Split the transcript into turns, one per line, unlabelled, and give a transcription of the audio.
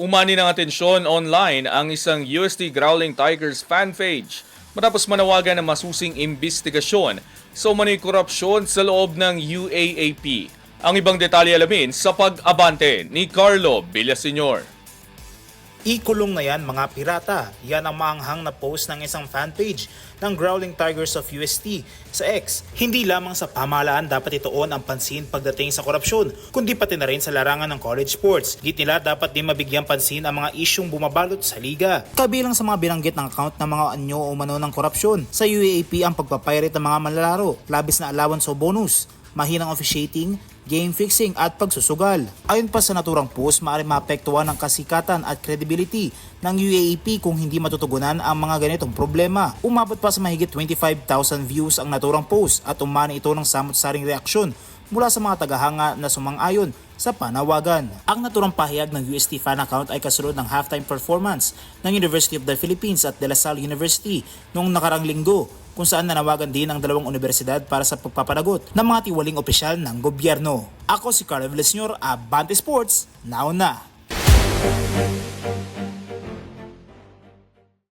Umani ng atensyon online ang isang UST Growling Tigers fan page matapos manawagan ng masusing imbestigasyon sa umano'y korupsyon sa loob ng UAAP. Ang ibang detalye alamin sa pag-abante ni Carlo Villaseñor.
Ikulong na yan mga pirata. Yan ang maanghang na post ng isang fanpage ng Growling Tigers of UST sa X. Hindi lamang sa pamahalaan dapat ituon ang pansin pagdating sa korupsyon, kundi pati na rin sa larangan ng college sports. Git nila dapat din mabigyan pansin ang mga isyong bumabalot sa liga. Kabilang sa mga binanggit ng account ng mga anyo o umano ng korupsyon. Sa UAAP ang pagpapirate ng mga manlalaro, labis na allowance o bonus, mahinang officiating, game fixing at pagsusugal. Ayon pa sa naturang post, maaari maapektuhan ang kasikatan at credibility ng UAAP kung hindi matutugunan ang mga ganitong problema. Umabot pa sa mahigit 25,000 views ang naturang post at umani ito ng samot-saring reaksyon mula sa mga tagahanga na sumang-ayon sa panawagan. Ang naturang pahayag ng UST fan account ay kasunod ng halftime performance ng University of the Philippines at De La Salle University noong nakarang linggo kung saan nanawagan din ang dalawang universidad para sa pagpapanagot ng mga tiwaling opisyal ng gobyerno. Ako si Carlo Villaseñor, Abante Sports, now na!